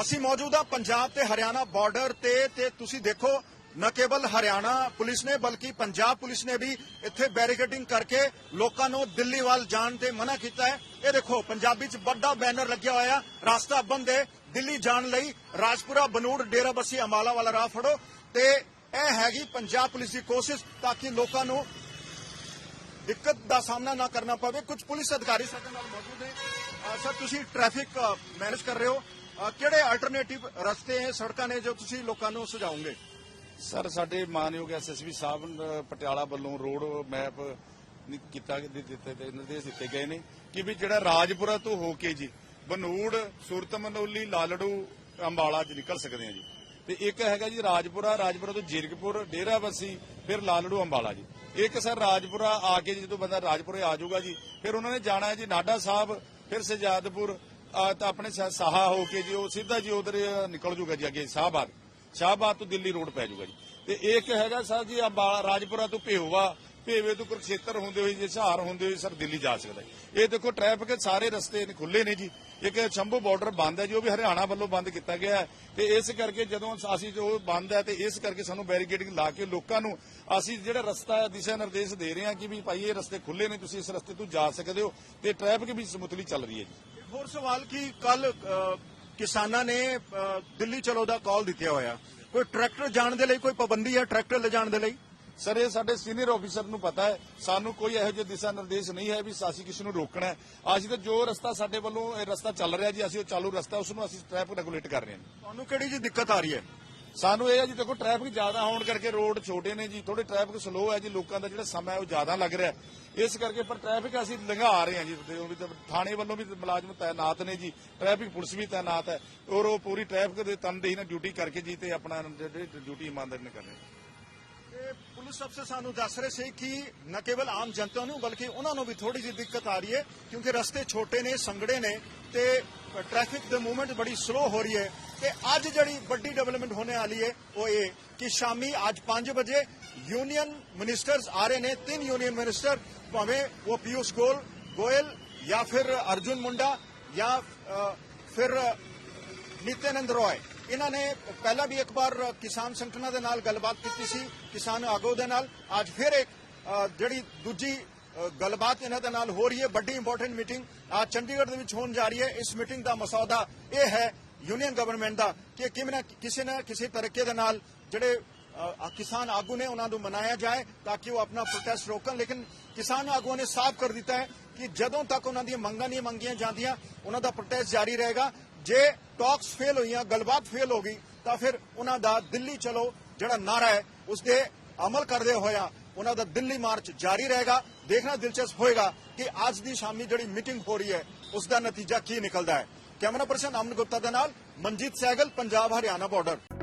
ਅਸੀਂ ਮੌਜੂਦ ਹਾਂ ਪੰਜਾਬ ਤੇ ਹਰਿਆਣਾ ਬਾਰਡਰ ਤੇ ਤੇ ਤੁਸੀਂ ਦੇਖੋ, ਨਾ ਕੇਵਲ ਹਰਿਆਣਾ ਪੁਲਿਸ ਨੇ ਬਲਕਿ ਪੰਜਾਬ ਪੁਲਿਸ ਨੇ ਵੀ ਇੱਥੇ ਬੈਰੀਕੇਡਿੰਗ ਕਰਕੇ ਲੋਕਾਂ ਨੂੰ ਦਿੱਲੀ ਵੱਲ ਜਾਣ ਤੇ ਮਨਾ ਕੀਤਾ ਹੈ। ਇਹ ਦੇਖੋ, ਪੰਜਾਬੀ ਚ ਵੱਡਾ ਬੈਨਰ ਲੱਗਿਆ ਹੋਇਆ, ਰਾਸਤਾ ਬੰਦ ਹੈ। ਦਿੱਲੀ ਜਾਣ ਲਈ ਰਾਜਪੁਰਾ, ਬਨੂੜ ਡੇਰਾਬੱਸੀ ਅੰਬਾਲਾ ਵਾਲਾ ਰਾਹ ਫੜੋ। ਤੇ ਇਹ ਹੈਗੀ ਪੰਜਾਬ ਪੁਲਿਸ ਦੀ ਕੋਸ਼ਿਸ਼ ਤਾਂ ਕਿ ਲੋਕਾਂ ਨੂੰ ਦਿੱਕਤ ਦਾ ਸਾਹਮਣਾ ਨਾ ਕਰਨਾ ਪਵੇ। ਕੁਝ ਪੁਲਿਸ ਅਧਿਕਾਰੀ ਸਾਡੇ ਨਾਲ ਮੌਜੂਦ ਨੇ। ਸਰ, ਤੁਸੀਂ ਟ੍ਰੈਫਿਕ ਮੈਨੇਜ ਕਰ ਰਹੇ ਹੋ। ਕਿਹੜੇ ਆਲਟਰਨੇਟਿਵ ਰਸਤੇ ਹੈ, ਸੜਕਾਂ ਨੇ ਜੋ ਤੁਸੀਂ ਲੋਕਾਂ ਨੂੰ ਸੁਝਾਓਗੇ? ਸਰ, ਸਾਡੇ ਮਾਨਯੋਗ ਐਸਐਸਪੀ ਸਾਹਿਬ ਪਟਿਆਲਾ ਵੱਲੋਂ ਰੋਡ ਮੈਪ ਕੀਤਾ, ਦਿੱਤੇ ਤੇ ਨਿਰਦੇਸ਼ ਦਿੱਤੇ ਗਏ ਨੇ ਕਿ ਵੀ ਜਿਹੜਾ ਰਾਜਪੁਰਾ ਤੋਂ ਹੋ ਕੇ ਜੀ, ਬਨੂੜ, ਸੁਰਤ ਮਨੋਲੀ, ਲਾਲੜੂ, ਅੰਬਾਲਾ ਚ ਨਿਕਲ ਸਕਦੇ ਆ ਜੀ। ਤੇ ਇੱਕ ਹੈਗਾ ਜੀ ਰਾਜਪੁਰਾ ਰਾਜਪੁਰਾ ਤੋਂ ਜੀਰਕਪੁਰ ਡੇਰਾਬੱਸੀ ਫਿਰ ਲਾਲੜੂ, ਅੰਬਾਲਾ ਜੀ। ਇੱਕ ਸਰ ਰਾਜਪੁਰਾ ਆ ਕੇ ਜਦੋਂ ਬੰਦਾ ਰਾਜਪੁਰੇ ਆ ਜਾਊਗਾ ਜੀ, ਫਿਰ ਉਹਨਾਂ ਨੇ ਜਾਣਾ ਹੈ ਜੀ ਨਾਡਾ ਸਾਹਿਬ, ਫਿਰ ਸਜਾਦਪੁਰ ਆਪਣੇ ਸਾ- ਸਾਹਾ ਹੋ ਕੇ ਜੀ, ਉਹ ਸਿੱਧਾ ਜੀ ਉਧਰ ਨਿਕਲ ਜੂਗਾ ਜੀ ਅੱਗੇ, ਸ਼ਾਹਬਾਦ। ਸ਼ਾਹਬਾਦ ਤੋਂ ਦਿੱਲੀ ਰੋਡ ਪੈ ਜਾਊਗਾ ਜੀ। ਤੇ ਇੱਕ ਹੈਗਾ ਸਰ ਜੀ, ਅੰਬਾਲਾ, ਰਾਜਪੁਰਾ ਤੋਂ ਭੇਉਵਾ ਭੇਵੇ ਤੋਂ ਕੁਰਕਸ਼ੇਤਰ ਹੁੰਦੇ ਹੋਏ, ਜੇ ਸਹਾਰ ਹੁੰਦੇ ਹੋਏ ਸਰ ਦਿੱਲੀ ਜਾ ਸਕਦਾ ਇਹ ਦੇਖੋ ਟ੍ਰੈਫਿਕ ਸਾਰੇ ਰਸਤੇ ਖੁੱਲੇ ਨੇ ਜੀ। ਇੱਕ ਸ਼ੰਭੂ ਬਾਰਡਰ ਬੰਦ ਹੈ ਜੀ, ਉਹ ਵੀ ਹਰਿਆਣਾ ਵੱਲੋਂ ਬੰਦ ਕੀਤਾ ਗਿਆ ਤੇ ਇਸ ਕਰਕੇ ਜਦੋਂ ਅਸੀਂ ਜੋ ਬੰਦ ਹੈ ਤੇ ਇਸ ਕਰਕੇ ਸਾਨੂੰ ਬੈਰੀਕੇਡਿੰਗ ਲਾ ਕੇ ਲੋਕਾਂ ਨੂੰ ਅਸੀਂ ਜਿਹੜਾ ਰਸਤਾ ਦਿਸ਼ਾ ਨਿਰਦੇਸ਼ ਦੇ ਰਹੇ ਹਾਂ ਕਿ ਵੀ ਭਾਈ ਇਹ ਰਸਤੇ ਖੁੱਲੇ ਨੇ, ਤੁਸੀਂ ਇਸ ਰਸਤੇ ਤੋਂ ਜਾ ਸਕਦੇ ਹੋ ਤੇ ਟ੍ਰੈਫਿਕ ਵੀ ਸਮੂਥਲੀ ਚੱਲ ਰਹੀ ਹੈ ਜੀ। ਹੋਰ ਸਵਾਲ ਕਿ ਕੱਲ ਕਿਸਾਨਾਂ ਨੇ ਦਿੱਲੀ ਚਲੋ ਦਾ ਕਾਲ ਦਿੱਤਾ ਹੋਇਆ। ਕੋਈ ਟਰੈਕਟਰ ਜਾਣ ਦੇ ਲਈ ਕੋਈ ਪਾਬੰਦੀ ਹੈ ਟਰੈਕਟਰ ਲਿਜਾਣ ਦੇ ਲਈ? ਸਰ ਇਹ ਸਾਡੇ ਸੀਨੀਅਰ ਆਫੀਸਰ ਨੂੰ ਪਤਾ ਹੈ। ਸਾਨੂੰ ਕੋਈ ਇਹੋ ਜਿਹੇ ਦਿਸ਼ਾ ਨਿਰਦੇਸ਼ ਨਹੀਂ ਹੈ ਵੀ ਅਸੀਂ ਕਿਸੇ ਨੂੰ ਰੋਕਣਾ ਹੈ। ਅਸੀਂ ਤਾਂ ਜੋ ਰਸਤਾ ਸਾਡੇ ਵੱਲੋਂ ਇਹ ਰਸਤਾ ਚੱਲ ਰਿਹਾ ਜੀ ਅਸੀਂ ਉਹ ਚਾਲੂ ਰਸਤਾ ਉਸ ਨੂੰ ਅਸੀਂ ਟ੍ਰੈਫਿਕ ਰੈਗੂਲੇਟ ਕਰ ਰਹੇ ਹਾਂ। ਤੁਹਾਨੂੰ ਕਿਹੜੀ ਜੀ ਦਿੱਕਤ ਆ ਰਹੀ ਹੈ? ਸਾਨੂੰ ਇਹ ਹੈ ਜੀ ਦੇਖੋ ਟ੍ਰੈਫਿਕ ਜ਼ਿਆਦਾ ਹੋਣ ਕਰਕੇ ਰੋਡ ਛੋਟੇ ਨੇ ਜੀ ਥੋੜੇ ਟ੍ਰੈਫਿਕ ਸਲੋ ਹੈ ਜੀ ਲੋਕਾਂ ਦਾ ਜਿਹੜਾ ਸਮਾਂ ਹੈ ਉਹ ਜ਼ਿਆਦਾ ਲੱਗ ਰਿਹਾ। ਇਸ ਕਰਕੇ ਪਰ ਟ੍ਰੈਫਿਕ ਅਸੀਂ ਲੰਘਾ ਰਹੇ ਹਾਂ ਜੀ ਥਾਣੇ ਵੱਲੋਂ ਵੀ ਮੁਲਾਜ਼ਮ ਤਾਇਨਾਤ ਨੇ ਜੀ ਟ੍ਰੈਫਿਕ ਪੁਲਿਸ ਵੀ ਤਾਇਨਾਤ ਹੈ ਔਰ ਉਹ ਪੂਰੀ ਟ੍ਰੈਫਿਕ ਦੇ ਤਨਦੇਹੀ ਨਾਲ ਡਿਊਟੀ ਕਰਕੇ ਜੀ ਤੇ ਆਪਣਾ ਜਿਹੜੀ ਡਿਊਟੀ ਇਮਾਨਦਾਰੀ ਨਾਲ ਕਰ ਰਹੇ ਤੇ ਪੁਲਿਸ ਅਫਸਰ ਸਾਨੂੰ ਦੱਸ ਰਹੇ ਸੀ ਕਿ ਨਾ ਕੇਵਲ ਆਮ ਜਨਤਾ ਨੂੰ, ਬਲਕਿ ਉਹਨਾਂ ਨੂੰ ਵੀ ਥੋੜੀ ਜਿਹੀ ਦਿੱਕਤ ਆ ਰਹੀ ਹੈ, ਕਿਉਂਕਿ ਰਸਤੇ ਛੋਟੇ ਨੇ ਸੰਗੜੇ ਨੇ ਤੇ ਟ੍ਰੈਫਿਕ ਦੇ ਮੂਵਮੈਂਟ ਬੜੀ ਸਲੋ ਹੋ ਰਹੀ ਹੈ ਤੇ ਅੱਜ ਜਿਹੜੀ ਵੱਡੀ ਡਿਵੈਲਪਮੈਂਟ ਹੋਣੇ ਵਾਲੀ ਹੈ ਉਹ ਇਹ ਕਿ ਸ਼ਾਮੀ ਅੱਜ 5 ਵਜੇ ਯੂਨੀਅਨ ਮਿਨਿਸਟਰਸ ਆ ਰਹੇ ਨੇ, ਤਿੰਨ ਯੂਨੀਅਨ ਮਿਨਿਸਟਰ ਭਾਵੇਂ ਉਹ ਪਿਊਸ਼ ਗੋਲ ਗੋਇਲ ਜਾਂ ਫਿਰ ਅਰਜੁਨ ਮੁੰਡਾ ਜਾਂ ਫਿਰ ਨਿਤਿਆਨੰਦ ਰੋਏ। ਇਹਨਾਂ ਨੇ ਪਹਿਲਾਂ ਵੀ ਇੱਕ ਵਾਰ ਕਿਸਾਨ ਸੰਗਠਨਾਂ ਦੇ ਨਾਲ ਗੱਲਬਾਤ ਕੀਤੀ ਸੀ, ਕਿਸਾਨ ਆਗੂ ਦੇ ਨਾਲ। ਅੱਜ ਫਿਰ ਇੱਕ ਜਿਹੜੀ ਦੂਜੀ ਗੱਲਬਾਤ ਇਹਨਾਂ ਦੇ ਨਾਲ ਹੋ ਰਹੀ ਹੈ, ਵੱਡੀ ਇੰਪੋਰਟੈਂਟ ਮੀਟਿੰਗ ਅੱਜ ਚੰਡੀਗੜ੍ਹ ਦੇ ਵਿੱਚ ਹੋਣ ਜਾ ਰਹੀ ਹੈ। ਇਸ ਮੀਟਿੰਗ ਦਾ ਮਸੌਦਾ ਇਹ ਹੈ ਯੂਨੀਅਨ ਗਵਰਨਮੈਂਟ ਦਾ, ਕਿ ਕਿਵੇਂ ਨਾ ਕਿਸੇ ਨਾ ਕਿਸੇ ਤਰੀਕੇ ਦੇ ਨਾਲ ਜਿਹੜੇ ਕਿਸਾਨ ਆਗੂ ਨੇ ਉਹਨਾਂ ਨੂੰ ਮਨਾਇਆ ਜਾਏ, ਤਾਂ ਕਿ ਉਹ ਆਪਣਾ ਪ੍ਰੋਟੈਸਟ ਰੋਕਣ। ਲੇਕਿਨ ਕਿਸਾਨ ਆਗੂਆਂ ਨੇ ਸਾਫ਼ ਕਰ ਦਿੱਤਾ ਹੈ ਕਿ ਜਦੋਂ ਤੱਕ ਉਹਨਾਂ ਦੀਆਂ ਮੰਗਾਂ ਨਹੀਂ ਮੰਗੀਆਂ ਜਾਂਦੀਆਂ, ਉਹਨਾਂ ਦਾ ਪ੍ਰੋਟੈਸਟ ਜਾਰੀ ਰਹੇਗਾ। ਜੇ ਟਾਕਸ ਫੇਲ ਹੋਈਆਂ, ਗੱਲਬਾਤ ਫੇਲ ਹੋ ਗਈ, ਤਾਂ ਫਿਰ ਉਹਨਾਂ ਦਾ ਦਿੱਲੀ ਚਲੋ, ਜਿਹੜਾ ਨਾਰਾ ਹੈ ਉਸ ਦੇ ਅਮਲ ਕਰਦੇ ਹੋਇਆ ਉਹਨਾਂ ਦਾ ਦਿੱਲੀ ਮਾਰਚ ਜਾਰੀ ਰਹੇਗਾ। ਦੇਖਣਾ ਦਿਲਚਸਪ ਹੋਏਗਾ ਕਿ ਅੱਜ ਦੀ ਸ਼ਾਮੀ ਜਿਹੜੀ ਮੀਟਿੰਗ ਹੋ ਰਹੀ ਹੈ ਉਸ ਦਾ ਨਤੀਜਾ ਕੀ ਨਿਕਲਦਾ ਹੈ। ਕੈਮਰਾ ਪਰਸਨ ਅਮਨ ਗੁਪਤਾ ਦੇ ਨਾਲ ਮਨਜੀਤ ਸੈਗਲ ਪੰਜਾਬ ਹਰਿਆਣਾ ਬਾਰਡਰ